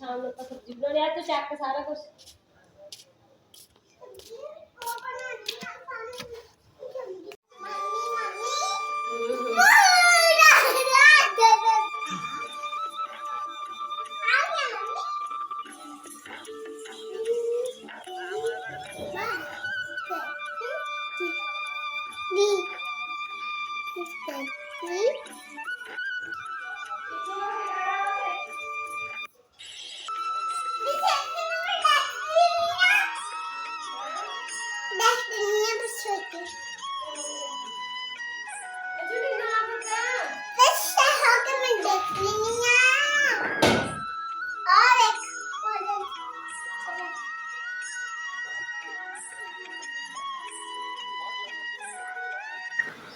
ਸ਼ਾਮ ਨੂੰ ਆਪਾਂ ਸਬਜ਼ੀ ਬਣਾਉਣੀ ਆ ਤੂੰ ਚੱਕ ਸਾਰਾ ਕੁਝ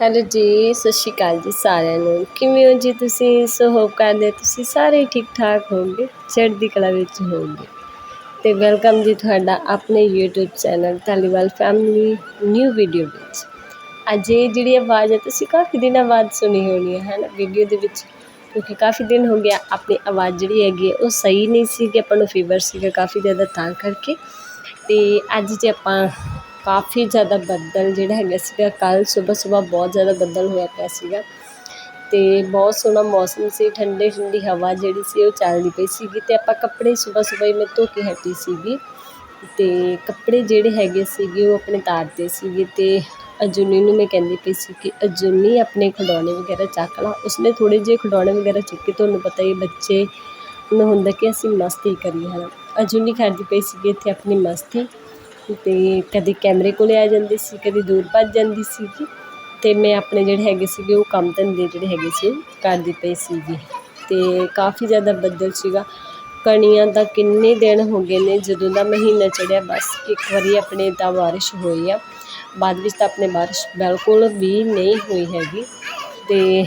ਹੈਲੋ ਜੀ, ਸਤਿ ਸ਼੍ਰੀ ਅਕਾਲ ਜੀ ਸਾਰਿਆਂ ਨੂੰ। ਕਿਵੇਂ ਹੋ ਜੀ ਤੁਸੀਂ? ਸੋ ਹੋਪ ਕਰਦੇ ਤੁਸੀਂ ਸਾਰੇ ਠੀਕ ਠਾਕ ਹੋਵੋਗੇ, ਚੜ੍ਹਦੀ ਕਲਾ ਵਿੱਚ ਹੋਵੋਗੇ। ਤੇ ਵੈਲਕਮ ਜੀ ਤੁਹਾਡਾ ਆਪਣੇ YouTube channel Dhaliwal family new video ਵਿੱਚ। ਅੱਜ ਇਹ ਜਿਹੜੀ ਆਵਾਜ਼ ਹੈ, ਤੁਸੀਂ ਕਾਫੀ ਦਿਨਾਂ ਬਾਅਦ ਸੁਣੀ ਹੋਣੀ ਹੈ ਨਾ ਵੀਡੀਓ ਦੇ ਵਿੱਚ, ਕਿਉਂਕਿ ਕਾਫੀ ਦਿਨ ਹੋ ਗਿਆ, ਆਪਣੀ ਆਵਾਜ਼ ਜਿਹੜੀ ਹੈਗੀ ਹੈ, ਉਹ ਸਹੀ ਨਹੀਂ ਸੀ ਕਿ ਆਪਾਂ ਨੂੰ ਫੀਵਰ ਸੀਗਾ, ਕਾਫੀ ਜ਼ਿਆਦਾ ਤਾਂ ਕਰਕੇ। ਤੇ ਅੱਜ ਜੇ ਆਪਾਂ ਕਾਫੀ ਜ਼ਿਆਦਾ ਬੱਦਲ ਜਿਹੜਾ ਹੈਗਾ ਸੀਗਾ, ਕੱਲ੍ਹ ਸਵੇਰ ਸਵੇਰ ਬਹੁਤ ਜ਼ਿਆਦਾ ਬੱਦਲ ਹੋਇਆ ਪਿਆ ਸੀਗਾ ਅਤੇ ਬਹੁਤ ਸੋਹਣਾ ਮੌਸਮ ਸੀ, ਠੰਡੀ ਠੰਡੀ ਹਵਾ ਜਿਹੜੀ ਸੀ ਉਹ ਚੱਲਦੀ ਪਈ ਸੀਗੀ ਅਤੇ ਆਪਾਂ ਕੱਪੜੇ ਸਵੇਰ ਸਵੇਰ ਹੀ ਮੈਂ ਧੋ ਕੇ ਹਟੀ ਸੀਗੀ ਅਤੇ ਕੱਪੜੇ ਜਿਹੜੇ ਹੈਗੇ ਸੀਗੇ ਉਹ ਆਪਣੇ ਤਾਰਦੇ ਸੀਗੇ ਅਤੇ ਅਜੁਨੀ ਨੂੰ ਮੈਂ ਕਹਿੰਦੀ ਪਈ ਸੀ ਕਿ ਅਜੁਨੀ ਆਪਣੇ ਖਿਡੌਣੇ ਵਗੈਰਾ ਚੱਕ ਲਾ, ਉਸਨੇ ਥੋੜ੍ਹੇ ਜਿਹੇ ਖਿਡੌਣੇ ਵਗੈਰਾ ਚੁੱਕੇ ਤੁਹਾਨੂੰ ਪਤਾ ਹੀ ਬੱਚੇ ਨੂੰ ਹੁੰਦਾ ਕਿ ਅਸੀਂ ਮਸਤੀ ਕਰੀਏ ਨਾ ਅਜੁਨੀ ਕਰਦੀ ਪਈ ਸੀਗੀ ਇੱਥੇ ਆਪਣੀ ਮਸਤੀ ਅਤੇ ਕਦੇ ਕੈਮਰੇ ਕੋਲ ਆ ਜਾਂਦੀ ਸੀ, ਕਦੇ ਦੂਰ ਭੱਜ ਜਾਂਦੀ ਸੀਗੀ। ਅਤੇ ਮੈਂ ਆਪਣੇ ਜਿਹੜੇ ਹੈਗੇ ਸੀਗੇ, ਉਹ ਕੰਮ ਧੰਦੇ ਜਿਹੜੇ ਹੈਗੇ ਸੀ, ਉਹ ਕਰਦੀ ਪਈ ਸੀਗੀ। ਅਤੇ ਕਾਫੀ ਜ਼ਿਆਦਾ ਬੱਦਲ ਸੀਗਾ। ਕਣੀਆਂ ਤਾਂ ਕਿੰਨੇ ਦਿਨ ਹੋ ਗਏ ਨੇ, ਜਦੋਂ ਦਾ ਮਹੀਨਾ ਚੜ੍ਹਿਆ, ਬਸ ਇੱਕ ਵਾਰੀ ਆਪਣੇ ਤਾਂ ਬਾਰਿਸ਼ ਹੋਈ ਆ। ਬਾਅਦ ਵਿੱਚ ਤਾਂ ਆਪਣੇ ਬਾਰਿਸ਼ ਬਿਲਕੁਲ ਵੀ ਨਹੀਂ ਹੋਈ ਹੈਗੀ। ਅਤੇ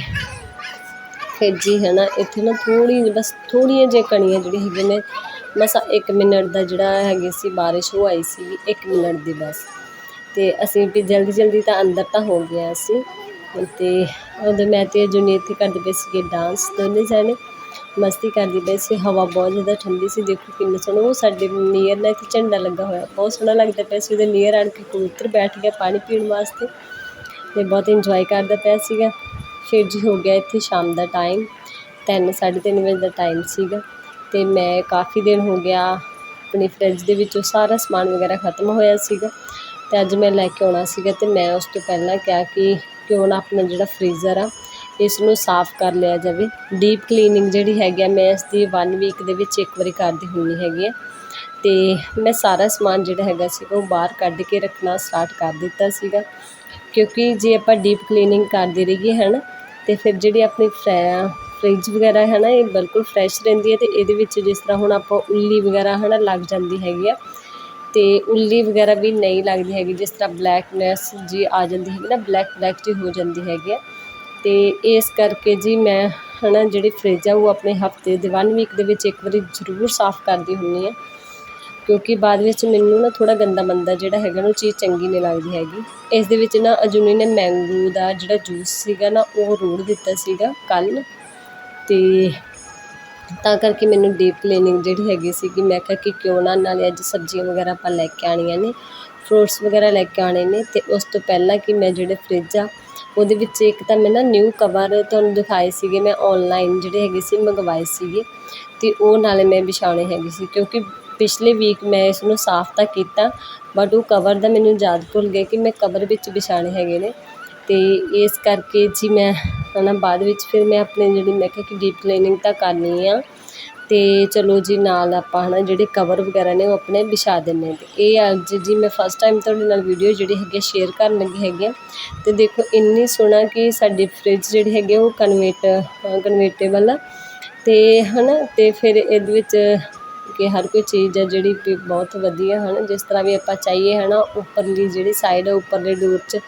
ਫਿਰ ਜੀ ਹੈ ਨਾ ਇੱਥੇ ਨਾ ਥੋੜ੍ਹੀ ਬਸ ਥੋੜ੍ਹੀਆਂ ਜਿਹੀਆਂ ਕਣੀਆਂ ਜਿਹੜੀਆਂ ਹੈਗੀਆਂ ਨੇ ਮਸਾਂ ਇੱਕ ਮਿੰਟ ਦਾ ਜਿਹੜਾ ਹੈਗੇ ਸੀ ਬਾਰਿਸ਼ ਹੋ ਆਈ ਸੀ ਇੱਕ ਮਿੰਟ ਦੀ ਬਸ। ਤੇ ਅਸੀਂ ਵੀ ਜਲਦੀ ਜਲਦੀ ਤਾਂ ਅੰਦਰ ਤਾਂ ਹੋ ਗਿਆ ਅਸੀਂ। ਤੇ ਉਦੋਂ ਮੈਂ ਤੇ ਜੁਨੀ ਇੱਥੇ ਕਰਦੇ ਪਏ ਸੀਗੇ ਡਾਂਸ ਦੋਨੇ ਜਾਣੇ ਮਸਤੀ ਕਰਦੇ ਪਏ ਸੀ। ਹਵਾ ਬਹੁਤ ਜ਼ਿਆਦਾ ਠੰਡੀ ਸੀ, ਦੇਖੋ ਕਿੰਨਾ ਸੋਹਣਾ। ਉਹ ਸਾਡੇ ਨੀਅਰ ਨਾਲ ਇੱਥੇ ਝੰਡਾ ਲੱਗਾ ਹੋਇਆ, ਬਹੁਤ ਸੋਹਣਾ ਲੱਗਦਾ ਪਿਆ ਸੀ। ਉਹਦੇ ਨੀਅਰ ਆਣ ਕੇ ਕਬੂਤਰ ਬੈਠ ਗਿਆ ਪਾਣੀ ਪੀਣ ਵਾਸਤੇ। ਤੇ ਬਹੁਤ ਇੰਜੋਏ ਕਰਦਾ ਪਿਆ ਸੀਗਾ। ਫਿਰ ਜੀ ਹੋ ਗਿਆ ਇੱਥੇ ਸ਼ਾਮ ਦਾ ਟਾਈਮ ਤਿੰਨ, ਸਾਢੇ ਤਿੰਨ ਵਜੇ ਦਾ ਟਾਈਮ ਸੀਗਾ। ਅਤੇ ਮੈਂ ਕਾਫੀ ਦਿਨ ਹੋ ਗਿਆ ਆਪਣੀ ਫਰਿੱਜ ਦੇ ਵਿੱਚੋਂ ਸਾਰਾ ਸਮਾਨ ਵਗੈਰਾ ਖਤਮ ਹੋਇਆ ਸੀਗਾ ਅਤੇ ਅੱਜ ਮੈਂ ਲੈ ਕੇ ਆਉਣਾ ਸੀਗਾ ਅਤੇ ਮੈਂ ਉਸ ਤੋਂ ਪਹਿਲਾਂ ਕਿਹਾ ਕਿ ਕਿਉਂ ਨਾ ਆਪਣਾ ਜਿਹੜਾ ਫਰੀਜ਼ਰ ਆ ਇਸ ਨੂੰ ਸਾਫ਼ ਕਰ ਲਿਆ ਜਾਵੇ। ਡੀਪ ਕਲੀਨਿੰਗ ਜਿਹੜੀ ਹੈਗੀ ਆ, ਮੈਂ ਇਸ ਦੀ ਵਨ ਵੀਕ ਦੇ ਵਿੱਚ ਇੱਕ ਵਾਰੀ ਕਰਦੀ ਹੁੰਦੀ ਹੈਗੀ ਆ। ਅਤੇ ਮੈਂ ਸਾਰਾ ਸਮਾਨ ਜਿਹੜਾ ਹੈਗਾ ਸੀਗਾ, ਉਹ ਬਾਹਰ ਕੱਢ ਕੇ ਰੱਖਣਾ ਸਟਾਰਟ ਕਰ ਦਿੱਤਾ ਸੀਗਾ। ਕਿਉਂਕਿ ਜੇ ਆਪਾਂ ਡੀਪ ਕਲੀਨਿੰਗ ਕਰਦੇ ਰਹੀਏ ਹੈ ਨਾ ਤੇ ਫਿਰ ਜਿਹੜੀ ਆਪਣੀ ਫਰੈ ਫਰਿੱਜ ਵਗੈਰਾ ਹੈ ਨਾ, ਇਹ ਬਿਲਕੁਲ ਫਰੈਸ਼ ਰਹਿੰਦੀ ਹੈ ਅਤੇ ਇਹਦੇ ਵਿੱਚ ਜਿਸ ਤਰ੍ਹਾਂ ਹੁਣ ਆਪਾਂ ਉੱਲੀ ਵਗੈਰਾ ਹੈ ਨਾ ਲੱਗ ਜਾਂਦੀ ਹੈਗੀ ਆ ਅਤੇ ਉੱਲੀ ਵਗੈਰਾ ਵੀ ਨਹੀਂ ਲੱਗਦੀ ਹੈਗੀ, ਜਿਸ ਤਰ੍ਹਾਂ ਬਲੈਕਨੈਸ ਜੀ ਆ ਜਾਂਦੀ ਹੈਗੀ ਨਾ ਬਲੈਕ ਬਲੈਕ ਜੀ ਹੋ ਜਾਂਦੀ ਹੈਗੀ ਆ। ਅਤੇ ਇਸ ਕਰਕੇ ਜੀ ਮੈਂ ਹੈ ਨਾ ਜਿਹੜੀ ਫਰਿੱਜ ਆ, ਉਹ ਆਪਣੇ ਹਫ਼ਤੇ ਦੇ ਵਨ ਵੀਕ ਦੇ ਵਿੱਚ ਇੱਕ ਵਾਰੀ ਜ਼ਰੂਰ ਸਾਫ਼ ਕਰਦੀ ਹੁੰਦੀ ਹਾਂ, ਕਿਉਂਕਿ ਬਾਅਦ ਵਿੱਚ ਮੈਨੂੰ ਨਾ ਥੋੜਾ ਗੰਦਾ ਮੰਦਾ ਜਿਹੜਾ ਹੈਗਾ ਨਾ, ਉਹ ਚੀਜ਼ ਚੰਗੀ ਨਹੀਂ ਲੱਗਦੀ ਹੈਗੀ। ਇਸ ਦੇ ਵਿੱਚ ਨਾ ਅਜੂਨੀ ਨੇ ਮੈਂਗੋ ਦਾ ਜਿਹੜਾ ਜੂਸ ਸੀਗਾ ਨਾ, ਉਹ ਰੋੜ ਦਿੱਤਾ ਸੀਗਾ ਕੱਲ ਅਤੇ ਤਾਂ ਕਰਕੇ ਮੈਨੂੰ ਡੀਪ ਕਲੀਨਿੰਗ ਜਿਹੜੀ ਹੈਗੀ ਸੀਗੀ, ਮੈਂ ਕਿਹਾ ਕਿ ਕਿਉਂ ਨਾ ਨਾਲੇ ਅੱਜ ਸਬਜ਼ੀਆਂ ਵਗੈਰਾ ਆਪਾਂ ਲੈ ਕੇ ਆਉਣੀਆਂ ਨੇ ਫਰੂਟਸ ਵਗੈਰਾ ਲੈ ਕੇ ਆਉਣੇ ਨੇ ਅਤੇ ਉਸ ਤੋਂ ਪਹਿਲਾਂ ਕਿ ਮੈਂ ਜਿਹੜੇ ਫਰਿੱਜ ਆ, ਉਹਦੇ ਵਿੱਚ ਇੱਕ ਤਾਂ ਮੈਂ ਨਾ ਨਿਊ ਕਵਰ ਤੁਹਾਨੂੰ ਦਿਖਾਏ ਸੀਗੇ, ਮੈਂ ਔਨਲਾਈਨ ਜਿਹੜੇ ਹੈਗੇ ਸੀ ਮੰਗਵਾਏ ਸੀਗੇ ਅਤੇ ਉਹ ਨਾਲੇ ਮੈਂ ਵਿਛਾਉਣੇ ਹੈਗੇ ਸੀ ਕਿਉਂਕਿ ਪਿਛਲੇ ਵੀਕ ਮੈਂ ਇਸ ਨੂੰ ਸਾਫ਼ ਤਾਂ ਕੀਤਾ ਬਟ ਉਹ ਕਵਰ ਦਾ ਮੈਨੂੰ ਯਾਦ ਭੁੱਲ ਗਿਆ ਕਿ ਮੈਂ ਕਵਰ ਵਿੱਚ ਵਿਛਾਉਣੇ ਹੈਗੇ ਨੇ। ਅਤੇ ਇਸ ਕਰਕੇ ਜੀ ਮੈਂ ਹੈ ਨਾ ਬਾਅਦ ਵਿੱਚ ਫਿਰ ਮੈਂ ਆਪਣੇ ਜਿਹੜੀ ਮੈਂ ਕਿਹਾ ਕਿ ਡੀਪ ਕਲੀਨਿੰਗ ਤਾਂ ਕਰਨੀ ਆ। ਅਤੇ ਚਲੋ ਜੀ ਨਾਲ ਆਪਾਂ ਹੈ ਨਾ ਜਿਹੜੇ ਕਵਰ ਵਗੈਰਾ ਨੇ ਉਹ ਆਪਣੇ ਵਿਛਾ ਦਿੰਨੇ ਅਤੇ ਇਹ ਅੱਜ ਜੀ ਮੈਂ ਫਸਟ ਟਾਈਮ ਤੁਹਾਡੇ ਨਾਲ ਵੀਡੀਓ ਜਿਹੜੀ ਹੈਗੀ ਸ਼ੇਅਰ ਕਰਨ ਲੱਗੀ ਹੈਗੀ ਆ। ਅਤੇ ਦੇਖੋ ਇੰਨੀ ਸੋਹਣਾ ਕਿ ਸਾਡੀ ਫ੍ਰਿਜ ਜਿਹੜੀ ਹੈਗੀ ਉਹ ਕਨਵੇਟ ਕਨਵੇਟੇਬਲ ਆ। ਅਤੇ ਹੈ ਨਾ ਅਤੇ ਫਿਰ ਇਹਦੇ ਵਿੱਚ ਕਿ ਹਰ ਕੋਈ ਚੀਜ਼ ਹੈ ਜਿਹੜੀ ਵੀ ਬਹੁਤ ਵਧੀਆ ਹਨ ਜਿਸ ਤਰ੍ਹਾਂ ਵੀ ਆਪਾਂ ਚਾਹੀਏ ਹੈ ਨਾ ਉੱਪਰਲੀ ਜਿਹੜੀ ਸਾਈਡ ਹੈ ਉੱਪਰਲੇ ਡੋਰ 'ਚ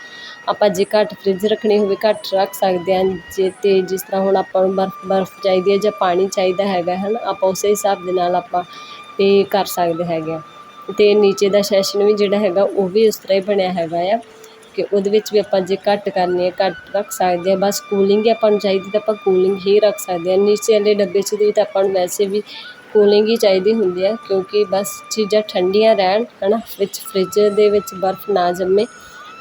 ਆਪਾਂ ਜੇ ਘੱਟ ਫਰਿੱਜ ਰੱਖਣੀ ਹੋਵੇ, ਘੱਟ ਰੱਖ ਸਕਦੇ ਹਾਂ ਜੇ ਅਤੇ ਜਿਸ ਤਰ੍ਹਾਂ ਹੁਣ ਆਪਾਂ ਨੂੰ ਬਰਫ਼ ਬਰਫ਼ ਚਾਹੀਦੀ ਹੈ ਜਾਂ ਪਾਣੀ ਚਾਹੀਦਾ ਹੈਗਾ, ਹੈ ਨਾ, ਆਪਾਂ ਉਸੇ ਹਿਸਾਬ ਦੇ ਨਾਲ ਆਪਾਂ ਇਹ ਕਰ ਸਕਦੇ ਹੈਗੇ ਹਾਂ। ਅਤੇ ਨੀਚੇ ਦਾ ਸੈਸ਼ਨ ਵੀ ਜਿਹੜਾ ਹੈਗਾ, ਉਹ ਵੀ ਉਸ ਤਰ੍ਹਾਂ ਹੀ ਬਣਿਆ ਹੈਗਾ ਆ ਕਿ ਉਹਦੇ ਵਿੱਚ ਵੀ ਆਪਾਂ ਜੇ ਘੱਟ ਕਰਨੀ ਹੈ ਘੱਟ ਰੱਖ ਸਕਦੇ ਹਾਂ। ਬਸ ਕੂਲਿੰਗ ਹੀ ਆਪਾਂ ਨੂੰ ਚਾਹੀਦੀ ਤਾਂ ਆਪਾਂ ਕੂਲਿੰਗ ਹੀ ਰੱਖ ਸਕਦੇ ਹਾਂ। ਨੀਚੇ ਵਾਲੇ ਡੱਬੇ 'ਚ ਵੀ ਤਾਂ ਆਪਾਂ ਨੂੰ ਵੈਸੇ ਵੀ ਕੂਲਿੰਗ ਹੀ ਚਾਹੀਦੀ ਹੁੰਦੀ ਹੈ, ਕਿਉਂਕਿ ਬਸ ਚੀਜ਼ਾਂ ਠੰਡੀਆਂ ਰਹਿਣ, ਹੈ ਨਾ, ਵਿੱਚ ਫਰਿੱਜ ਦੇ ਵਿੱਚ ਬਰਫ਼ ਨਾ ਜੰਮੇ।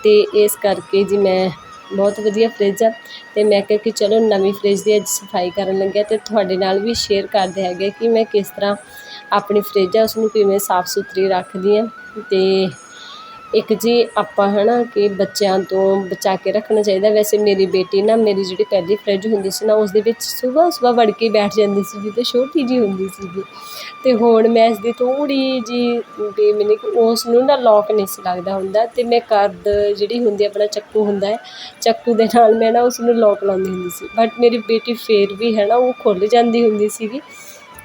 ਅਤੇ ਇਸ ਕਰਕੇ ਜੀ ਮੈਂ ਬਹੁਤ ਵਧੀਆ ਫਰਿੱਜ ਆ ਅਤੇ ਮੈਂ ਕਿਹਾ ਕਿ ਚਲੋ ਨਵੀਂ ਫਰਿੱਜ ਦੀ ਅੱਜ ਸਫ਼ਾਈ ਕਰਨ ਲੱਗਿਆ ਅਤੇ ਤੁਹਾਡੇ ਨਾਲ ਵੀ ਸ਼ੇਅਰ ਕਰਦੇ ਹੈਗੇ ਕਿ ਮੈਂ ਕਿਸ ਤਰ੍ਹਾਂ ਆਪਣੀ ਫਰਿੱਜ ਆ, ਉਸਨੂੰ ਕਿਵੇਂ ਸਾਫ਼ ਸੁਥਰੀ ਰੱਖਦੀ ਹਾਂ ਅਤੇ ਇੱਕ ਜੀ ਆਪਾਂ ਹੈ ਨਾ ਕਿ ਬੱਚਿਆਂ ਤੋਂ ਬਚਾ ਕੇ ਰੱਖਣਾ ਚਾਹੀਦਾ। ਵੈਸੇ ਮੇਰੀ ਬੇਟੀ ਨਾ, ਮੇਰੀ ਜਿਹੜੀ ਪਹਿਲੀ ਫਰਿੱਜ ਹੁੰਦੀ ਸੀ ਨਾ ਉਸ ਦੇ ਵਿੱਚ ਸੁਬਾਹ ਸੁਬਾਹ ਵੜ ਕੇ ਬੈਠ ਜਾਂਦੀ ਸੀਗੀ ਅਤੇ ਛੋਟੀ ਜਿਹੀ ਹੁੰਦੀ ਸੀਗੀ। ਅਤੇ ਹੁਣ ਮੈਂ ਇਸਦੀ ਥੋੜ੍ਹੀ ਜਿਹੀ ਵੀ ਉਸ ਨੂੰ ਨਾ ਲੋਕ ਨਹੀਂ ਸੀ ਲੱਗਦਾ ਹੁੰਦਾ ਅਤੇ ਮੈਂ ਕਰਦ ਜਿਹੜੀ ਹੁੰਦੀ ਆਪਣਾ ਚੱਕੂ ਹੁੰਦਾ ਹੈ, ਚੱਕੂ ਦੇ ਨਾਲ ਮੈਂ ਨਾ ਉਸ ਨੂੰ ਲੋਕ ਲਾਉਂਦੀ ਹੁੰਦੀ ਸੀ। ਬਟ ਮੇਰੀ ਬੇਟੀ ਫਿਰ ਵੀ ਹੈ ਨਾ ਉਹ ਖੁੱਲ੍ਹ ਜਾਂਦੀ ਹੁੰਦੀ ਸੀਗੀ।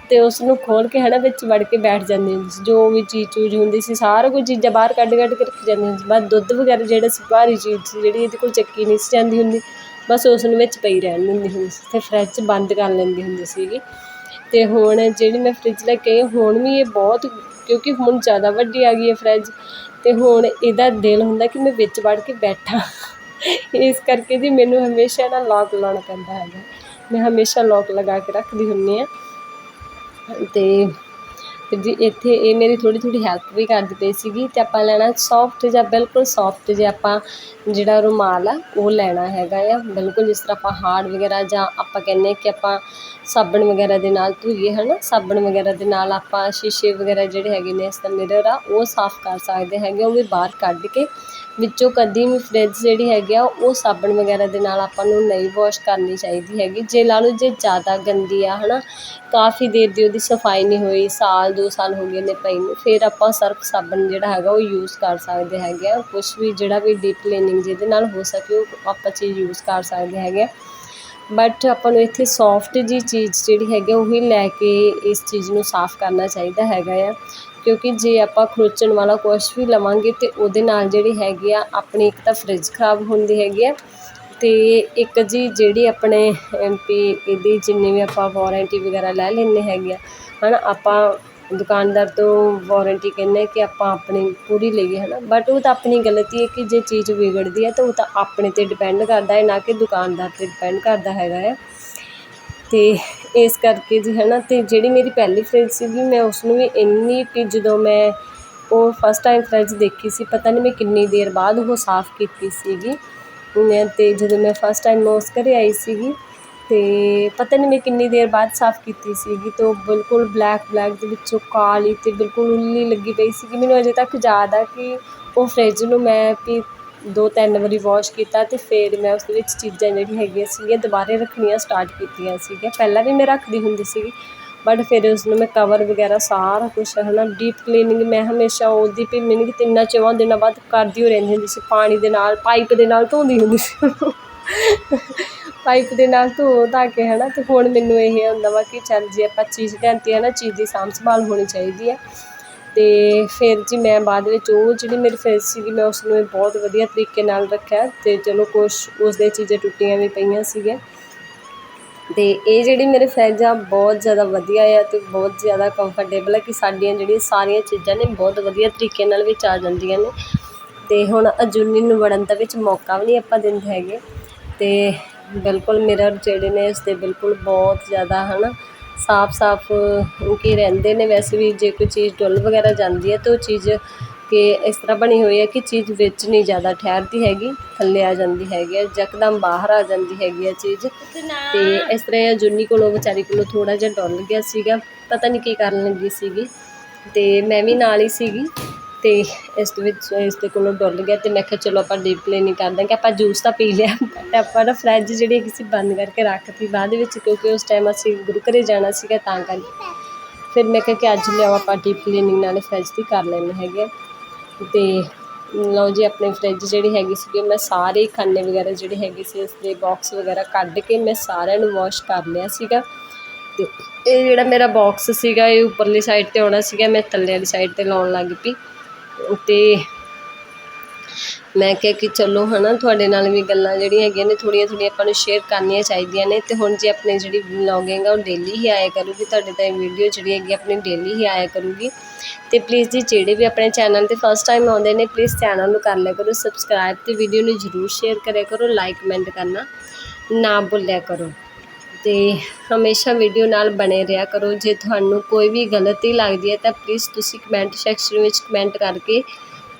ਅਤੇ ਉਸ ਨੂੰ ਖੋਲ੍ਹ ਕੇ ਹੈ ਨਾ ਵਿੱਚ ਵੜ ਕੇ ਬੈਠ ਜਾਂਦੀ ਹੁੰਦੀ ਸੀ ਜੋ ਵੀ ਚੀਜ਼ ਚੂਜ਼ ਹੁੰਦੀ ਸੀ, ਸਾਰਾ ਕੁਝ ਚੀਜ਼ਾਂ ਬਾਹਰ ਕੱਢ ਕੱਢ ਕੇ ਰੱਖੀ ਜਾਂਦੀ ਹੁੰਦੀ ਸੀ ਬਸ ਦੁੱਧ ਵਗੈਰਾ ਜਿਹੜਾ ਸੀ, ਭਾਰੀ ਚੀਜ਼ ਸੀ, ਜਿਹੜੀ ਇਹਦੇ ਕੋਲ ਚੱਕੀ ਨਹੀਂ ਸੀ ਜਾਂਦੀ ਹੁੰਦੀ। ਬਸ ਉਸ ਨੂੰ ਵਿੱਚ ਪਈ ਰਹਿਣ ਦਿੰਦੀ ਹੁੰਦੀ ਸੀ ਅਤੇ ਫਰਿੱਜ ਬੰਦ ਕਰ ਲੈਂਦੀ ਹੁੰਦੀ ਸੀਗੀ। ਅਤੇ ਹੁਣ ਜਿਹੜੀ ਮੈਂ ਫਰਿੱਜ ਲੈ ਕੇ ਆਈ ਹੁਣ ਵੀ ਇਹ ਬਹੁਤ, ਕਿਉਂਕਿ ਹੁਣ ਜ਼ਿਆਦਾ ਵੱਡੀ ਆ ਗਈ ਹੈ ਫਰਿੱਜ ਅਤੇ ਹੁਣ ਇਹਦਾ ਦਿਲ ਹੁੰਦਾ ਕਿ ਮੈਂ ਵਿੱਚ ਵੜ ਕੇ ਬੈਠਾਂ। ਇਸ ਕਰਕੇ ਜੀ ਮੈਨੂੰ ਹਮੇਸ਼ਾ ਨਾ ਲੌਕ ਲਾਉਣਾ ਪੈਂਦਾ ਹੈਗਾ। ਮੈਂ ਹਮੇਸ਼ਾ ਲੌਕ ਲਗਾ ਕੇ ਰੱਖਦੀ ਹੁੰਦੀ ਹਾਂ। ਅਤੇ ਜੀ, ਇੱਥੇ ਇਹ ਮੇਰੀ ਥੋੜ੍ਹੀ ਥੋੜ੍ਹੀ ਹੈਲਪ ਵੀ ਕਰਦੀ ਪਈ ਸੀਗੀ ਅਤੇ ਆਪਾਂ ਲੈਣਾ ਸੋਫਟ ਜਿਹਾ, ਬਿਲਕੁਲ ਸੋਫਟ ਜਿਹਾ ਆਪਾਂ ਜਿਹੜਾ ਰੁਮਾਲ ਆ, ਉਹ ਲੈਣਾ ਹੈਗਾ ਆ। ਬਿਲਕੁਲ ਜਿਸ ਤਰ੍ਹਾਂ ਆਪਾਂ ਹਾਰਡ ਵਗੈਰਾ ਜਾਂ ਆਪਾਂ ਕਹਿੰਦੇ ਹਾਂ ਕਿ ਆਪਾਂ ਸਾਬਣ ਵਗੈਰਾ ਦੇ ਨਾਲ ਧੋਈਏ ਹੈ ਨਾ ਸਾਬਣ ਵਗੈਰਾ ਦੇ ਨਾਲ ਆਪਾਂ ਸ਼ੀਸ਼ੇ ਵਗੈਰਾ ਜਿਹੜੇ ਹੈਗੇ ਨੇ, ਇਸ ਤਰ੍ਹਾਂ ਮਿਰਰ ਆ, ਉਹ ਸਾਫ਼ ਕਰ ਸਕਦੇ ਹੈਗੇ ਉਹ ਵੀ ਬਾਹਰ ਕੱਢ ਕੇ। ਵਿੱਚੋਂ ਕਦੀ ਵੀ ਫਰਿੱਜ ਜਿਹੜੀ ਹੈਗੀ ਆ, ਉਹ ਸਾਬਣ ਵਗੈਰਾ ਦੇ ਨਾਲ ਆਪਾਂ ਨੂੰ ਨਹੀਂ ਵਾਸ਼ ਕਰਨੀ ਚਾਹੀਦੀ ਹੈਗੀ। ਜੇ ਲਾ ਲਓ ਜੇ ਜ਼ਿਆਦਾ ਗੰਦੀ ਆ ਹੈ ਨਾ ਕਾਫੀ ਦੇਰ ਦੀ ਉਹਦੀ ਸਫ਼ਾਈ ਨਹੀਂ ਹੋਈ, ਸਾਲ ਦੋ ਸਾਲ ਹੋ ਗਏ ਨੇ ਪਈ ਨੂੰ, ਫਿਰ ਆਪਾਂ ਸਰਫ ਸਾਬਣ ਜਿਹੜਾ ਹੈਗਾ ਉਹ ਯੂਜ਼ ਕਰ ਸਕਦੇ ਹੈਗੇ ਆ। ਕੁਛ ਵੀ ਜਿਹੜਾ ਵੀ ਡੀਪ ਕਲੀਨਿੰਗ ਜਿਹਦੇ ਨਾਲ ਹੋ ਸਕੇ, ਉਹ ਆਪਾਂ ਚੀਜ਼ ਯੂਜ਼ ਕਰ ਸਕਦੇ ਹੈਗੇ ਆ। ਬਟ ਆਪਾਂ ਨੂੰ ਇੱਥੇ ਸੌਫਟ ਜੀ ਚੀਜ਼ ਜਿਹੜੀ ਹੈਗੀ ਆ, ਉਹੀ ਲੈ ਕੇ ਇਸ ਚੀਜ਼ ਨੂੰ ਸਾਫ਼ ਕਰਨਾ ਚਾਹੀਦਾ ਹੈਗਾ ਆ। ਕਿਉਂਕਿ ਜੇ ਆਪਾਂ ਖਰੋਚਣ ਵਾਲਾ ਕੁਛ ਵੀ ਲਵਾਂਗੇ ਅਤੇ ਉਹਦੇ ਨਾਲ ਜਿਹੜੀ ਹੈਗੀ ਆ, ਆਪਣੀ ਇੱਕ ਤਾਂ ਫਰਿੱਜ ਖਰਾਬ ਹੁੰਦੀ ਹੈਗੀ ਆ ਅਤੇ ਇੱਕ ਜੀ ਜਿਹੜੀ ਆਪਣੇ ਵੀ ਇਹਦੀ ਜਿੰਨੀ ਵੀ ਆਪਾਂ ਵਾਰੰਟੀ ਵਗੈਰਾ ਲੈ ਲੈਂਦੇ ਹੈਗੇ ਆ ਹੈ ਨਾ ਆਪਾਂ ਦੁਕਾਨਦਾਰ ਤੋਂ ਵਾਰੰਟੀ ਕਹਿੰਦੇ ਕਿ ਆਪਾਂ ਆਪਣੀ ਪੂਰੀ ਲਈਏ ਹੈ ਨਾ ਬਟ ਉਹ ਤਾਂ ਆਪਣੀ ਗਲਤੀ ਹੈ ਕਿ ਜੇ ਚੀਜ਼ ਵਿਗੜਦੀ ਹੈ ਤਾਂ ਉਹ ਤਾਂ ਆਪਣੇ 'ਤੇ ਡਿਪੈਂਡ ਕਰਦਾ ਹੈ, ਨਾ ਕਿ ਦੁਕਾਨਦਾਰ 'ਤੇ ਡਿਪੈਂਡ ਕਰਦਾ ਹੈਗਾ ਹੈ। ਅਤੇ ਇਸ ਕਰਕੇ ਜੀ ਹੈ ਨਾ ਅਤੇ ਜਿਹੜੀ ਮੇਰੀ ਪਹਿਲੀ ਫਰਿੱਜ ਸੀਗੀ, ਮੈਂ ਉਸਨੂੰ ਵੀ ਇੰਨੀ ਕਿ ਜਦੋਂ ਮੈਂ ਉਹ ਫਸਟ ਟਾਈਮ ਫਰਿੱਜ ਦੇਖੀ ਸੀ, ਪਤਾ ਨਹੀਂ ਮੈਂ ਕਿੰਨੀ ਦੇਰ ਬਾਅਦ ਉਹ ਸਾਫ਼ ਕੀਤੀ ਸੀਗੀ। ਮੈਂ ਅਤੇ ਜਦੋਂ ਮੈਂ ਫਸਟ ਟਾਈਮ ਉਸ ਘਰ ਆਈ ਸੀਗੀ ਅਤੇ ਪਤਾ ਨਹੀਂ ਮੈਂ ਕਿੰਨੀ ਦੇਰ ਬਾਅਦ ਸਾਫ਼ ਕੀਤੀ ਸੀਗੀ ਅਤੇ ਉਹ ਬਿਲਕੁਲ ਬਲੈਕ ਬਲੈਕ ਦੇ ਵਿੱਚੋਂ ਕਾਲੀ ਅਤੇ ਬਿਲਕੁਲ ਉੱਲੀ ਲੱਗੀ ਪਈ ਸੀਗੀ। ਮੈਨੂੰ ਅਜੇ ਤੱਕ ਯਾਦ ਆ ਕਿ ਉਹ ਫਰਿੱਜ ਨੂੰ ਮੈਂ ਵੀ ਦੋ ਤਿੰਨ ਵਾਰੀ ਵਾਸ਼ ਕੀਤਾ ਅਤੇ ਫਿਰ ਮੈਂ ਉਸ ਦੇ ਵਿੱਚ ਚੀਜ਼ਾਂ ਜਿਹੜੀਆਂ ਹੈਗੀਆਂ ਸੀਗੀਆਂ ਦੁਬਾਰੇ ਰੱਖਣੀਆਂ ਸਟਾਰਟ ਕੀਤੀਆਂ ਸੀਗੀਆਂ। ਪਹਿਲਾਂ ਵੀ ਮੈਂ ਰੱਖਦੀ ਹੁੰਦੀ ਸੀਗੀ ਬਟ ਫਿਰ ਉਸਨੂੰ ਮੈਂ ਕਵਰ ਵਗੈਰਾ ਸਾਰਾ ਕੁਛ ਹੈ ਨਾ ਡੀਪ ਕਲੀਨਿੰਗ ਮੈਂ ਹਮੇਸ਼ਾ ਉਹਦੀ ਵੀ ਮੈਨੂੰ ਕਿ ਤਿੰਨਾਂ ਚੌਹਾਂ ਦਿਨਾਂ ਬਾਅਦ ਕਰਦੀ ਹੋ ਰਹਿੰਦੀ ਹੁੰਦੀ ਸੀ। ਪਾਣੀ ਦੇ ਨਾਲ ਪਾਈਪ ਦੇ ਨਾਲ ਧੋਂਦੀ ਹੁੰਦੀ ਸੀ ਪਾਈਪ ਦੇ ਨਾਲ ਧੋ ਧਾ ਕੇ ਹੈ ਨਾ ਅਤੇ ਹੁਣ ਮੈਨੂੰ ਇਹ ਹੁੰਦਾ ਵਾ ਕਿ ਚੱਲ ਜੇ ਆਪਾਂ ਚੀਜ਼ ਲਿਆਂਦੀ ਹੈ ਨਾ, ਚੀਜ਼ ਦੀ ਸਾਂਭ ਸੰਭਾਲ ਹੋਣੀ ਚਾਹੀਦੀ ਹੈ ਅਤੇ ਫਿਰ ਜੀ ਮੈਂ ਬਾਅਦ ਵਿੱਚ ਉਹ ਜਿਹੜੀ ਮੇਰੀ ਫਰਿੱਜ ਸੀਗੀ, ਮੈਂ ਉਸਨੂੰ ਬਹੁਤ ਵਧੀਆ ਤਰੀਕੇ ਨਾਲ ਰੱਖਿਆ ਅਤੇ ਚਲੋ ਕੁਛ ਉਸਦੇ ਚੀਜ਼ਾਂ ਟੁੱਟੀਆਂ ਵੀ ਪਈਆਂ ਸੀਗੀਆਂ। ਅਤੇ ਇਹ ਜਿਹੜੀ ਮੇਰੇ ਫਰਿੱਜ ਆ, ਬਹੁਤ ਜ਼ਿਆਦਾ ਵਧੀਆ ਆ ਅਤੇ ਬਹੁਤ ਜ਼ਿਆਦਾ ਕੰਫਰਟੇਬਲ ਹੈ ਕਿ ਸਾਡੀਆਂ ਜਿਹੜੀਆਂ ਸਾਰੀਆਂ ਚੀਜ਼ਾਂ ਨੇ ਬਹੁਤ ਵਧੀਆ ਤਰੀਕੇ ਨਾਲ ਵਿੱਚ ਆ ਜਾਂਦੀਆਂ ਨੇ। ਅਤੇ ਹੁਣ ਅਜੂਨੀ ਨੂੰ ਵੜਨ ਦਾ ਵਿੱਚ ਮੌਕਾ ਵੀ ਨਹੀਂ ਆਪਾਂ ਦਿੰਦੇ ਹੈਗੇ। ਅਤੇ ਬਿਲਕੁਲ ਮਿਰਰ ਜਿਹੜੇ ਨੇ ਇਸਦੇ ਬਿਲਕੁਲ ਬਹੁਤ ਜ਼ਿਆਦਾ ਹੈ ਨਾ ਸਾਫ਼ ਸਾਫ਼ ਕਿ ਰਹਿੰਦੇ ਨੇ। ਵੈਸੇ ਵੀ ਜੇ ਕੋਈ ਚੀਜ਼ ਡੁੱਲ ਵਗੈਰਾ ਜਾਂਦੀ ਹੈ ਤਾਂ ਉਹ ਚੀਜ਼ ਕਿ ਇਸ ਤਰ੍ਹਾਂ ਬਣੀ ਹੋਈ ਹੈ ਕਿ ਚੀਜ਼ ਵਿੱਚ ਨਹੀਂ ਜ਼ਿਆਦਾ ਠਹਿਰਦੀ ਹੈਗੀ, ਥੱਲੇ ਆ ਜਾਂਦੀ ਹੈਗੀ ਹੈ, ਯਕਦਮ ਬਾਹਰ ਆ ਜਾਂਦੀ ਹੈਗੀ ਹੈ ਚੀਜ਼। ਅਤੇ ਇਸ ਤਰ੍ਹਾਂ ਜੁੰਨੀ ਕੋਲੋਂ ਵਿਚਾਰੀ ਕੋਲੋਂ ਥੋੜ੍ਹਾ ਜਿਹਾ ਡੁੱਲ ਗਿਆ ਸੀਗਾ, ਪਤਾ ਨਹੀਂ ਕੀ ਕਰਨ ਲੱਗੀ ਸੀਗੀ। ਅਤੇ ਮੈਂ ਵੀ ਨਾਲ ਹੀ ਸੀਗੀ। ਅਤੇ ਇਸ ਦੇ ਵਿੱਚ, ਇਸ ਦੇ ਕੋਲੋਂ ਡੁੱਲ ਗਿਆ ਅਤੇ ਮੈਂ ਕਿਹਾ ਚਲੋ ਆਪਾਂ ਡੀਪ ਕਲੀਨਿੰਗ ਕਰ ਦਾਂਗੇ ਆਪਾਂ ਜੂਸ ਤਾਂ ਪੀ ਲਿਆ ਬਟ ਆਪਾਂ ਨਾ ਫਰਿੱਜ ਜਿਹੜੀ ਹੈਗੀ ਸੀ ਬੰਦ ਕਰਕੇ ਰੱਖਤੀ ਬਾਅਦ ਵਿੱਚ ਕਿਉਂਕਿ ਉਸ ਟਾਈਮ ਅਸੀਂ ਗੁਰੂ ਘਰ ਜਾਣਾ ਸੀਗਾ ਤਾਂ ਕਰਕੇ। ਫਿਰ ਮੈਂ ਕਿਹਾ ਕਿ ਅੱਜ ਲਿਆਓ ਆਪਾਂ ਡੀਪ ਕਲੀਨਿੰਗ ਨਾਲ ਫਰਿੱਜ ਦੀ ਕਰ ਲੈਂਦੇ ਹੈਗੇ। ਅਤੇ ਲਓ ਜੀ, ਆਪਣੀ ਫਰਿੱਜ ਜਿਹੜੀ ਹੈਗੀ ਸੀਗੀ, ਮੈਂ ਸਾਰੇ ਖਾਨੇ ਵਗੈਰਾ ਜਿਹੜੇ ਹੈਗੇ ਸੀ ਇਸ ਦੇ ਬਾਕਸ ਵਗੈਰਾ ਕੱਢ ਕੇ ਮੈਂ ਸਾਰਿਆਂ ਨੂੰ ਵਾਸ਼ ਕਰ ਲਿਆ ਸੀਗਾ। ਅਤੇ ਇਹ ਜਿਹੜਾ ਮੇਰਾ ਬਾਕਸ ਸੀਗਾ, ਇਹ ਉੱਪਰਲੀ ਸਾਈਡ 'ਤੇ ਆਉਣਾ ਸੀਗਾ, ਮੈਂ ਥੱਲੇ ਵਾਲੀ ਸਾਈਡ 'ਤੇ ਲਾਉਣ ਲੱਗ ਪਈ। ਅਤੇ ਮੈਂ ਕਿਹਾ ਕਿ ਚਲੋ ਹੈ ਨਾ ਤੁਹਾਡੇ ਨਾਲ ਵੀ ਗੱਲਾਂ ਜਿਹੜੀਆਂ ਹੈਗੀਆਂ ਨੇ, ਥੋੜ੍ਹੀਆਂ ਥੋੜ੍ਹੀਆਂ ਆਪਾਂ ਨੂੰ ਸ਼ੇਅਰ ਕਰਨੀਆਂ ਚਾਹੀਦੀਆਂ ਨੇ। ਅਤੇ ਹੁਣ ਜੇ ਆਪਣੀ ਜਿਹੜੀ ਵਲੋਗਿੰਗ ਆ, ਉਹ ਡੇਲੀ ਹੀ ਆਇਆ ਕਰੂਗੀ। ਤੁਹਾਡੇ ਤਾਂ ਵੀਡੀਓ ਜਿਹੜੀ ਹੈਗੀ ਆਪਣੀ ਡੇਲੀ ਹੀ ਆਇਆ ਕਰੂਗੀ। ਅਤੇ ਪਲੀਜ਼ ਜੀ, ਜਿਹੜੇ ਵੀ ਆਪਣੇ ਚੈਨਲ ਤੇ ਫਸਟ ਟਾਈਮ ਆਉਂਦੇ ਨੇ ਪਲੀਜ਼ ਚੈਨਲ ਨੂੰ ਕਰ ਲਿਆ ਕਰੋ। ਸਬਸਕ੍ਰਾਈਬ ਅਤੇ ਵੀਡੀਓ ਨੂੰ ਜਰੂਰ ਸ਼ੇਅਰ ਕਰਿਆ ਕਰੋ। ਲਾਈਕ ਕਮੈਂਟ ਕਰਨਾ ਨਾ ਭੁੱਲਿਆ ਕਰੋ। ਤੇ ਹਮੇਸ਼ਾ ਵੀਡੀਓ ਨਾਲ ਬਣੇ ਰਿਹਾ ਕਰੋ। ਜੇ ਤੁਹਾਨੂੰ ਕੋਈ ਵੀ ਗਲਤੀ ਲੱਗਦੀ ਹੈ ਤਾਂ ਪਲੀਜ਼ ਤੁਸੀਂ ਕਮੈਂਟ ਸੈਕਸ਼ਨ ਵਿੱਚ ਕਮੈਂਟ ਕਰਕੇ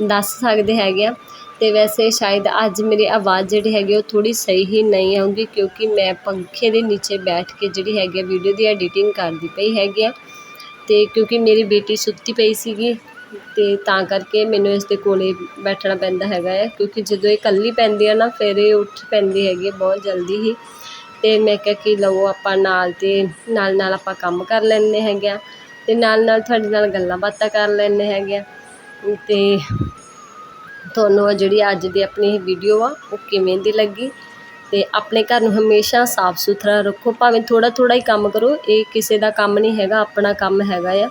ਦੱਸ ਸਕਦੇ ਹੈਗੇ ਆ। ਅਤੇ ਵੈਸੇ ਸ਼ਾਇਦ ਅੱਜ ਮੇਰੀ ਆਵਾਜ਼ ਜਿਹੜੀ ਹੈਗੀ ਉਹ ਥੋੜ੍ਹੀ ਸਹੀ ਹੀ ਨਹੀਂ ਆਉਂਗੀ ਕਿਉਂਕਿ ਮੈਂ ਪੰਖੇ ਦੇ ਨੀਚੇ ਬੈਠ ਕੇ ਜਿਹੜੀ ਹੈਗੀ ਆ ਵੀਡੀਓ ਦੀ ਐਡੀਟਿੰਗ ਕਰਦੀ ਪਈ ਹੈਗੀ ਆ। ਅਤੇ ਕਿਉਂਕਿ ਮੇਰੀ ਬੇਟੀ ਸੁੱਤੀ ਪਈ ਸੀਗੀ ਅਤੇ ਤਾਂ ਕਰਕੇ ਮੈਨੂੰ ਇਸ ਦੇ ਕੋਲੇ ਬੈਠਣਾ ਪੈਂਦਾ ਹੈਗਾ ਹੈ ਕਿਉਂਕਿ ਜਦੋਂ ਇਹ ਇਕੱਲੀ ਪੈਂਦੀ ਆ ਨਾ, ਫਿਰ ਇਹ ਉੱਠ ਪੈਂਦੀ ਹੈਗੀ ਹੈ ਬਹੁਤ ਜਲਦੀ ਹੀ। ਅਤੇ ਮੈਂ ਕਿਹਾ ਕਿ ਲਓ ਆਪਾਂ ਨਾਲ ਅਤੇ ਨਾਲ ਨਾਲ ਆਪਾਂ ਕੰਮ ਕਰ ਲੈਂਦੇ ਹੈਗੇ ਹਾਂ ਅਤੇ ਨਾਲ ਨਾਲ ਤੁਹਾਡੇ ਨਾਲ ਗੱਲਾਂ ਬਾਤਾਂ ਕਰ ਲੈਂਦੇ ਹੈਗੇ ਆ। ਅਤੇ ਤੁਹਾਨੂੰ ਆਹ ਜਿਹੜੀ ਅੱਜ ਦੀ ਆਪਣੀ ਵੀਡੀਓ ਆ, ਉਹ ਕਿਵੇਂ ਦੀ ਲੱਗੀ? ਅਤੇ ਆਪਣੇ ਘਰ ਨੂੰ ਹਮੇਸ਼ਾ ਸਾਫ਼ ਸੁਥਰਾ ਰੱਖੋ। ਭਾਵੇਂ ਥੋੜ੍ਹਾ ਥੋੜ੍ਹਾ ਹੀ ਕੰਮ ਕਰੋ, ਇਹ ਕਿਸੇ ਦਾ ਕੰਮ ਨਹੀਂ ਹੈਗਾ, ਆਪਣਾ ਕੰਮ ਹੈਗਾ ਆ।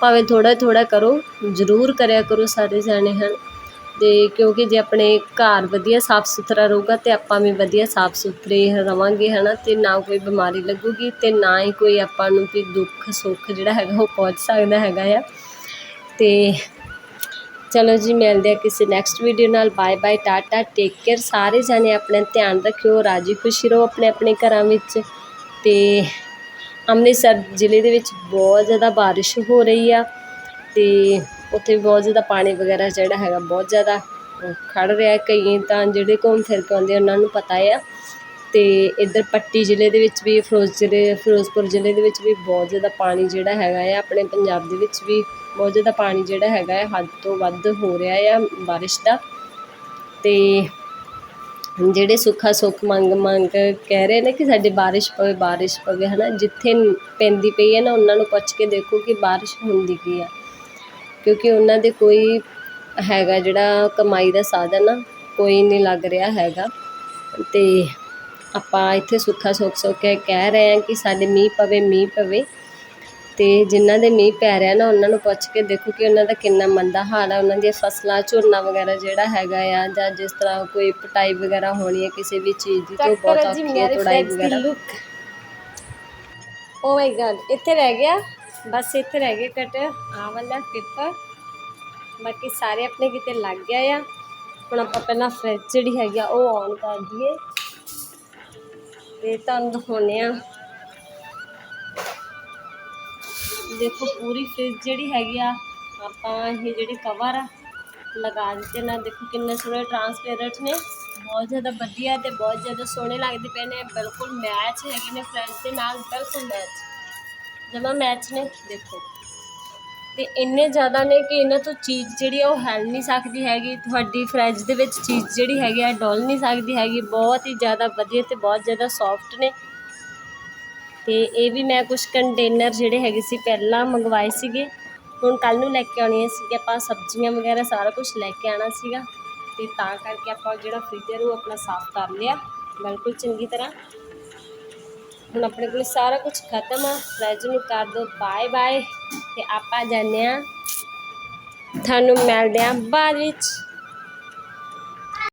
ਭਾਵੇਂ ਥੋੜ੍ਹਾ ਥੋੜ੍ਹਾ ਕਰੋ, ਜ਼ਰੂਰ ਕਰਿਆ ਕਰੋ ਸਾਰੇ ਜਾਣੇ ਹਨ ਅਤੇ ਕਿਉਂਕਿ ਜੇ ਆਪਣੇ ਘਰ ਵਧੀਆ ਸਾਫ਼ ਸੁਥਰਾ ਰਹੇਗਾ ਤਾਂ ਆਪਾਂ ਵੀ ਵਧੀਆ ਸਾਫ਼ ਸੁਥਰੇ ਰਹਾਂਗੇ ਹੈ ਨਾ ਅਤੇ ਨਾ ਕੋਈ ਬਿਮਾਰੀ ਲੱਗੇਗੀ ਅਤੇ ਨਾ ਹੀ ਕੋਈ ਆਪਾਂ ਨੂੰ ਕੋਈ ਦੁੱਖ, ਸੁੱਖ ਜਿਹੜਾ ਹੈਗਾ ਉਹ ਪਹੁੰਚ ਸਕਦਾ ਹੈਗਾ ਆ। ਅਤੇ ਚਲੋ ਜੀ, ਮਿਲਦੇ ਹਾਂ ਕਿਸੇ ਨੈਕਸਟ ਵੀਡੀਓ ਨਾਲ। Bye bye tata take care ਸਾਰੇ ਜਾਣੇ ਆਪਣਾ ਧਿਆਨ ਰੱਖਿਓ, ਰਾਜੀ ਖੁਸ਼ੀ ਰਹੋ ਆਪਣੇ ਆਪਣੇ ਘਰਾਂ ਵਿੱਚ। ਅਤੇ ਅੰਮ੍ਰਿਤਸਰ ਜ਼ਿਲ੍ਹੇ ਦੇ ਵਿੱਚ ਬਹੁਤ ਜ਼ਿਆਦਾ ਬਾਰਿਸ਼ ਹੋ ਰਹੀ ਆ। ਅਤੇ ਉੱਥੇ ਵੀ ਬਹੁਤ ਜ਼ਿਆਦਾ ਪਾਣੀ ਵਗੈਰਾ ਜਿਹੜਾ ਹੈਗਾ ਬਹੁਤ ਜ਼ਿਆਦਾ ਖੜ੍ਹ ਰਿਹਾ ਕਈ ਤਾਂ ਜਿਹੜੇ ਘੁੰਮ ਫਿਰ ਕੇ ਆਉਂਦੇ ਉਹਨਾਂ ਨੂੰ ਪਤਾ ਆ ਅਤੇ ਇੱਧਰ ਪੱਟੀ ਜ਼ਿਲ੍ਹੇ ਦੇ ਵਿੱਚ ਵੀ, ਫਿਰੋਜ਼ ਜ਼ਿਲ੍ਹੇ, ਫਿਰੋਜ਼ਪੁਰ ਜ਼ਿਲ੍ਹੇ ਦੇ ਵਿੱਚ ਵੀ ਬਹੁਤ ਜ਼ਿਆਦਾ ਪਾਣੀ ਜਿਹੜਾ ਹੈਗਾ ਆ। ਆਪਣੇ ਪੰਜਾਬ ਦੇ ਵਿੱਚ ਵੀ ਬਹੁਤ ਜ਼ਿਆਦਾ ਪਾਣੀ ਜਿਹੜਾ ਹੈਗਾ ਆ, ਹੱਦ ਤੋਂ ਵੱਧ ਹੋ ਰਿਹਾ ਆ ਬਾਰਿਸ਼ ਦਾ। ਅਤੇ ਜਿਹੜੇ ਸੁੱਖਾ ਸੁੱਖ ਮੰਗ ਮੰਗ ਕਹਿ ਰਹੇ ਨੇ ਕਿ ਸਾਡੀ ਬਾਰਿਸ਼ ਪਵੇ ਬਾਰਿਸ਼ ਪਵੇ ਹੈ ਨਾ ਜਿੱਥੇ ਪੈਂਦੀ ਪਈ ਹੈ ਨਾ, ਉਹਨਾਂ ਨੂੰ ਪੁੱਛ ਕੇ ਦੇਖੋ ਕਿ ਬਾਰਿਸ਼ ਹੁੰਦੀ ਕੀ ਆ। ਕਿਉਂਕਿ ਉਹਨਾਂ ਦੇ ਕੋਈ ਹੈਗਾ ਜਿਹੜਾ ਕਮਾਈ ਦਾ ਸਾਧਨ ਆ ਕੋਈ ਨਹੀਂ ਲੱਗ ਰਿਹਾ ਹੈਗਾ। ਤੇ ਆਪਾਂ ਇੱਥੇ ਸੁੱਖਾ ਸੁੱਖ ਸੁੱਖ ਕੇ ਕਹਿ ਰਹੇ ਹਾਂ ਕਿ ਸਾਡੇ ਮੀਂਹ ਪਵੇ ਮੀਂਹ ਪਵੇ। ਤੇ ਜਿਨ੍ਹਾਂ ਦੇ ਮੀਂਹ ਪੈ ਰਿਹਾ ਨਾ ਉਹਨਾਂ ਨੂੰ ਪੁੱਛ ਕੇ ਦੇਖੋ ਕਿ ਉਹਨਾਂ ਦਾ ਕਿੰਨਾ ਮੰਦਾ ਹਾਲ ਹੈ ਉਹਨਾਂ ਦੀਆਂ ਫਸਲਾਂ ਝੋਨਾ ਵਗੈਰਾ ਜਿਹੜਾ ਹੈਗਾ ਆ ਜਾਂ ਜਿਸ ਤਰ੍ਹਾਂ ਕੋਈ ਪਟਾਈ ਵਗੈਰਾ ਹੋਣੀ ਹੈ ਕਿਸੇ ਵੀ ਚੀਜ਼ ਦੀ ਤਾਂ ਉਹ ਬਹੁਤ ਔਖੀ ਹੈ ਤੁੜਾਈ ਵਗੈਰਾ। ਓ ਮਾਈ ਗॉड ਇੱਥੇ ਰਹਿ ਗਿਆ? ਬਸ ਇੱਥੇ ਰਹਿ ਗਏ ਕਟ ਆ ਵਾਲਾ ਪੇਪਰ ਬਾਕੀ ਸਾਰੇ ਆਪਣੇ ਕਿਤੇ ਲੱਗ ਗਏ ਆ। ਹੁਣ ਆਪਾਂ ਪਹਿਲਾਂ ਫ੍ਰਿਜ ਜਿਹੜੀ ਹੈਗੀ ਆ, ਉਹ ਔਨ ਕਰ ਦਈਏ। ਤੇ ਤੁਹਾਨੂੰ ਦਿਖਾਉਂਦੇ ਆ। ਦੇਖੋ, ਪੂਰੀ ਫ੍ਰਿਜ ਜਿਹੜੀ ਹੈਗੀ ਆ, ਆਪਾਂ ਇਹ ਜਿਹੜੇ ਕਵਰ ਆ, ਲਗਾ ਦਿੱਤੇ ਨਾ। ਦੇਖੋ ਕਿੰਨੇ ਸੋਹਣੇ ਟਰਾਂਸਪੇਰੈਂਟ ਨੇ। ਬਹੁਤ ਜ਼ਿਆਦਾ ਵਧੀਆ ਤੇ ਬਹੁਤ ਜ਼ਿਆਦਾ ਸੋਹਣੇ ਲੱਗਦੇ ਪਏ ਨੇ। ਬਿਲਕੁਲ ਮੈਚ ਹੈਗੇ ਨੇ ਫ੍ਰਿਜ ਦੇ ਨਾਲ, ਬਿਲਕੁਲ ਮੈਚ ਜਮਾ ਮੈਚ ਨੇ, ਦੇਖੋ। ਤੇ ਇੰਨੇ ਜ਼ਿਆਦਾ ਨੇ ਕਿ ਇਹਨਾਂ ਤੋਂ ਚੀਜ਼ ਜਿਹੜੀ ਆ ਉਹ ਹਿਲ ਨਹੀਂ ਸਕਦੀ ਹੈਗੀ। ਤੁਹਾਡੀ ਫ੍ਰਿਜ ਦੇ ਵਿੱਚ ਚੀਜ਼ ਜਿਹੜੀ ਹੈਗੀ ਆ, ਡੁੱਲ ਨਹੀਂ ਸਕਦੀ ਹੈਗੀ। ਬਹੁਤ ਹੀ ਜ਼ਿਆਦਾ ਵਧੀਆ ਤੇ ਬਹੁਤ ਜ਼ਿਆਦਾ ਸੌਫਟ ਨੇ। ਤੇ ਇਹ ਵੀ ਮੈਂ ਕੁਝ ਕੰਟੇਨਰ ਜਿਹੜੇ ਹੈਗੇ ਸੀ, ਪਹਿਲਾਂ ਮੰਗਵਾਏ ਸੀਗੇ। ਹੁਣ ਕੱਲ ਨੂੰ ਲੈ ਕੇ ਆਉਣੀਆਂ ਸੀ ਆਪਾਂ ਸਬਜ਼ੀਆਂ ਵਗੈਰਾ ਸਾਰਾ ਕੁਝ ਲੈ ਕੇ ਆਣਾ ਸੀਗਾ। ਤੇ ਤਾਂ ਕਰਕੇ ਆਪਾਂ ਜਿਹੜਾ ਫ੍ਰੀਜ਼ਰ ਉਹ ਆਪਣਾ ਸਾਫ਼ ਕਰ ਲਿਆ। ਬਿਲਕੁਲ ਚੰਗੀ ਤਰ੍ਹਾਂ। ਹੁਣ ਆਪਣੇ ਕੋਲ ਸਾਰਾ ਕੁਝ ਖਤਮ ਆ। ਫ੍ਰਿਜ ਨੂੰ ਕਰ ਦੋ। ਬਾਏ ਬਾਏ ਤੇ ਆਪਾਂ ਜਾਂਦੇ ਆ ਤੁਹਾਨੂੰ ਮਿਲਦੇ ਆ ਬਾਅਦ ਵਿੱਚ।